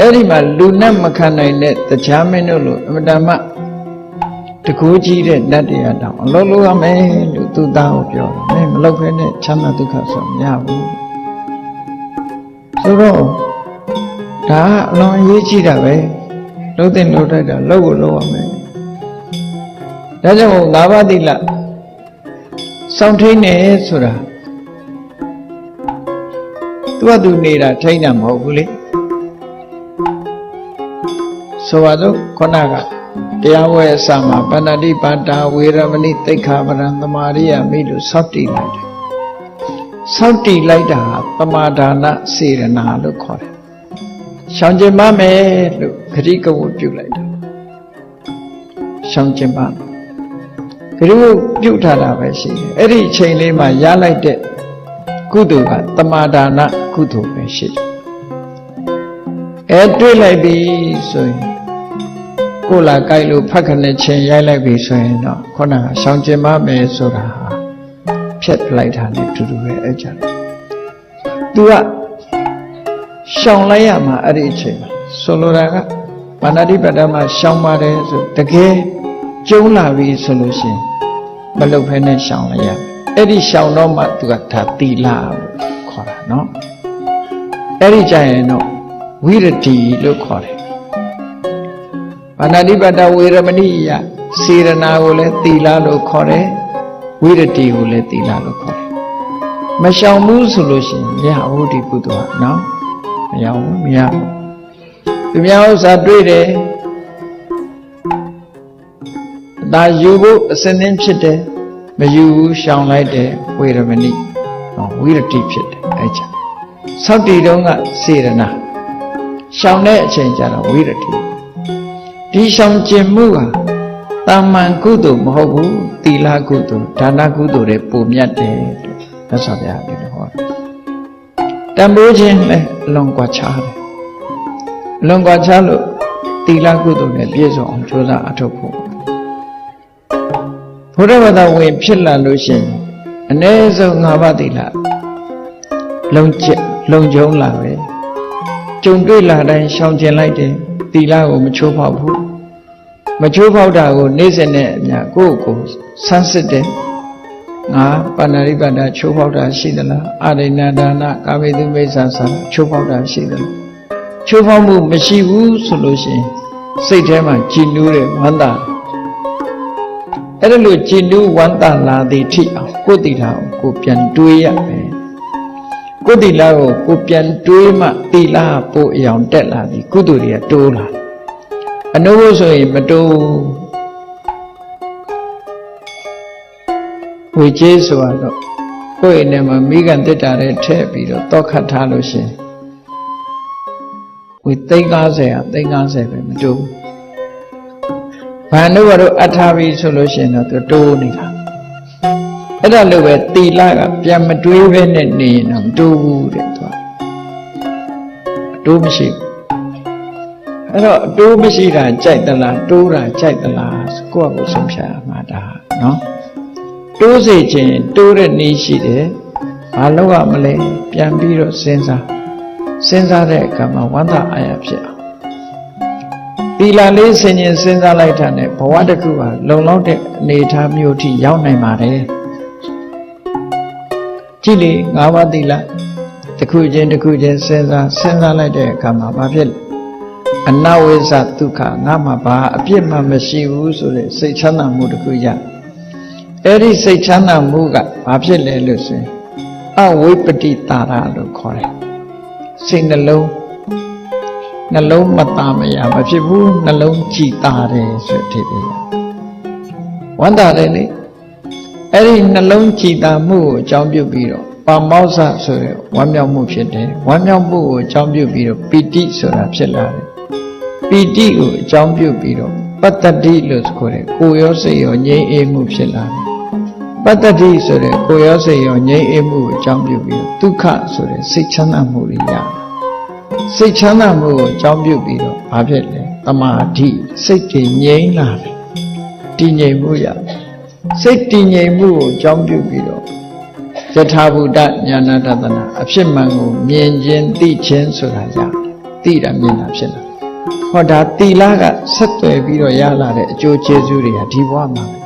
အဲ့ဒီမှာလူနဲ့မခံနိုင်တဲ့တရားမင်းတို့လိုအမတမတကူကြီးတဲ့နတ်တရားတောင်အလုံးလုံးရမယ်လို့သူသားကိုပြောတယ်မင်းမလုပ်ခဲနဲ့ချမ်းသာဒုက္ခဆိုမရဘူးဆိုတော့ဒါကအလွန်အရေးကြီးတာပဲလုံးတဲ့လုံးတိုက်တာလုံးကိုလုံးရမယ်ဒါကြောင့်ငါးပါးသီလစောင့်ထိန်နေဆိုတာသူကသူနေတာထိန်တာမဟုတ်ဘူးလေ ဆိုပါတော့ခုနကတရားဝဲအစမှာပဏ္ဏတိပါတာဝေရမဏိတိခာပရံသမာရိယမိလို့စောင့်တည်လိုက်တယ်စောင့်တည်လိုက်တာပမာဒါနစေရနာလို့ခေါ်တယ်ရှောင်ကျင်ပါမယ်လို့ခရိကဝတ်ပြုလိုက်တာရှောင်ကျင်ပါမယ်ခရိဝတ်ပြုထားတာပဲရှိတယ်အဲ့ဒီအချိန်လေးမှာရလိုက်တဲ့ကုသိုလ်ကတမာဒါနကုသိုလ်ပဲရှိတယ်အဲတွေ့လိုက်ပြီဆိုရင် ကိုယ်လာကြိုက်လို့ဖတ်ခနဲ့ချင်းရိုက်လိုက်ပြီဆိုရင်တော့ခုနကရှောင်ကျင်ပါမယ်ဆိုတာဟာဖြတ်လိုက်တာနဲ့တူတူပဲအဲ့ကြတယ်။ तू ကရှောင်လိုက်ရမှာအဲ့ဒီအချိန်မှာဆိုလိုတာကမာနတိပတ္တမှာရှောင်ပါတယ်ဆိုတကယ်ကျုံလာပြီဆိုလို့ရှိရင်မလုတ်ဖဲနဲ့ရှောင်လိုက်ရအဲ့ဒီရှောင်တော့မှ तू ကဒါတီလာလို့ခေါ်တာနော်အဲ့ဒီကြရင်တော့ဝိရတိလို့ခေါ်တယ် ပါဏာတိပတ္တဝေရမဏိယစေရနာကိုလည်းသီလလို့ခေါ်တယ်ဝိရတိကိုလည်းသီလလို့ခေါ်တယ်မရှောင်ဘူးဆိုလို့ရှိရင်မရဘူးဒီကုသိုလ်ကနော်မရဘူးမရဘူးသူများဥစ္စာတွေ့တယ်ဒါယူဖို့အစင်းသင်းဖြစ်တယ်မယူဘူးရှောင်လိုက်တယ်ဝေရမဏိဟောဝိရတိဖြစ်တယ်အဲကြောင့်သောက်တီတုံးကစေရနာရှောင်တဲ့အချိန်ကျတော့ဝိရတိ ဒီရှောင်ကျင်မှုဟာတာမန်ကုသိုလ်မဟုတ်ဘူးသီလကုသိုလ်ဒါနကုသိုလ်တွေပုံမြတ်တယ်လို့သစ္စာပြရတယ်လို့ဟောတယ်တန်ဖိုးခြင်းလည်းအလွန်ကွာခြားတယ်အလွန်ကွာခြားလို့သီလကုသိုလ်နဲ့ပြည့်စုံအောင်ကြိုးစားအထောက်ဖို့ဘုရားဘာသာဝင်ဖြစ်လာလို့ရှိရင်အ ਨੇ ဆုံး၅ပါးသီလလုံကျလုံကျုံလာပဲကြုံတွေ့လာတိုင်းရှောင်ကျင်လိုက်တယ်သီလကိုမချိုးဖောက်ဘူး မချိုးဖောက်တာကိုနေ့စဉ်နဲ့အများကိုယ့်ကိုယ်ဆန်းစစ်တယ်ငါပါဏာရိပတ္တချိုးဖောက်တာရှိသလားအရိဏဒါနကာမေတုမိစ္ဆာဆာချိုးဖောက်တာရှိသလားချိုးဖောက်မှုမရှိဘူးဆိုလို့ရှိရင်စိတ်ထဲမှာကြည်နူးတယ်ဝမ်းသာအဲ့ဒါလို့ကြည်နူးဝမ်းသာလာသည်ထိအောင်ကိုယ်တည်တာကိုကိုပြန်တွေးရမယ်ကိုယ်တည်လာကိုကိုပြန်တွေးမှတည်လာပို့အယောင်တက်လာပြီကုသိုလ်တွေကတိုးလာ အနုဘုဆိုရင်မတိုးဝေကျေးဆိုတော့ကိုယ့်အိမ်ထဲမှာမိကန်တက်တာတွေထည့်ပြီးတော့တောက်ခတ်ထားလို့ရှိရင်ဝေသိန်း90อ่ะသိန်း90ပဲမတိုးဘူးဘာလို့ကတော့အထာပြီဆိုလို့ရှိရင်တော့သူတိုးနေတာအဲ့ဒါလို့ပဲတီလာကပြန်မတွေးပဲနဲ့နေရင်တော့မတိုးဘူးတဲ့သူကအတိုးမရှိဘူး အဲ့တော့အတိုးမရှိတာကြိုက်သလားတိုးတာကြိုက်သလားကိုယ့်အကိုဆုံးဖြတ်ရမှာဒါနော်တိုးစေခြင်းတိုးတဲ့နည်းရှိတယ်ဘာလို့ရမလဲပြန်ပြီးတော့စဉ်းစားစဉ်းစားတဲ့အခါမှာဝမ်းသာအားရဖြစ်အောင်သီလလေးဆင်ញင်စဉ်းစားလိုက်တာနဲ့ဘဝတစ်ခုဟာလုံလောက်တဲ့အနေအထားမျိုးထိရောက်နိုင်ပါတယ်ကြည့်လေငါးပါးသီလတစ်ခုချင်းတစ်ခုချင်းစဉ်းစားစဉ်းစားလိုက်တဲ့အခါမှာဘာဖြစ်လဲ အနဝိဇ္ဇဒုက္ခငါမှာဘာအပြစ်မှမရှိဘူးဆိုတဲ့စိတ်ချမ်းသာမှုတစ်ခုရအဲ့ဒီစိတ်ချမ်းသာမှုကဘာဖြစ်လဲလို့ဆိုရင်အဝိပတိတာရလို့ခေါ်တယ်စိတ်နှလုံးနှလုံးမသားမရမဖြစ်ဘူးနှလုံးကြည်တာတယ်ဆိုတဲ့အဓိပ္ပာယ်ရဝန္တာတယ်လေအဲ့ဒီနှလုံးကြည်တာမှုကိုအကြောင်းပြုပြီးတော့ပါမောဇ္ဇဆိုတဲ့ဝမ်းမြောက်မှုဖြစ်တယ်ဝမ်းမြောက်မှုကိုအကြောင်းပြုပြီးတော့ပီတိဆိုတာဖြစ်လာတယ်ပီ တိကိုအကြောင်းပြုပြီးတော့ပတ္တတိလို့ဆိုတဲ့ကိုယ်ရောစိတ်ရောငြိမ်းအေးမှုဖြစ်လာတယ်ပတ္တတိဆိုတဲ့ကိုယ်ရောစိတ်ရောငြိမ်းအေးမှုကိုအကြောင်းပြုပြီးတော့ဒုက္ခဆိုတဲ့စိတ်ချမ်းသာမှုတွေရတယ်စိတ်ချမ်းသာမှုကိုအကြောင်းပြုပြီးတော့ဘာဖြစ်လဲတမာတိစိတ်တည်ငြိမ်းလာတယ်တည်ငြိမ်မှုရတယ်စိတ်တည်ငြိမ်မှုကိုအကြောင်းပြုပြီးတော့ယထာဘူတဉာဏတတနာအဖြစ်မှန်ကိုမြင်ခြင်းသိခြင်းဆိုတာရတယ်သိတာမြင်တာဖြစ်လာ ဟောဒါတီလာကဆက်သွယ်ပြီးတော့ရလာတဲ့အကျိုးကျေးဇူးတွေကဒီဘဝမှာပဲ